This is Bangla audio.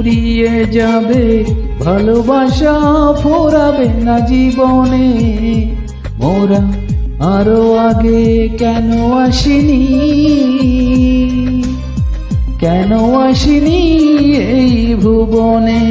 ফুরিয়ে যাবে, ভালোবাসা ফোরাবে না জীবনে। মোরা আরও আগে কেন আসিনি? কেন আসিনি এই ভুবনে?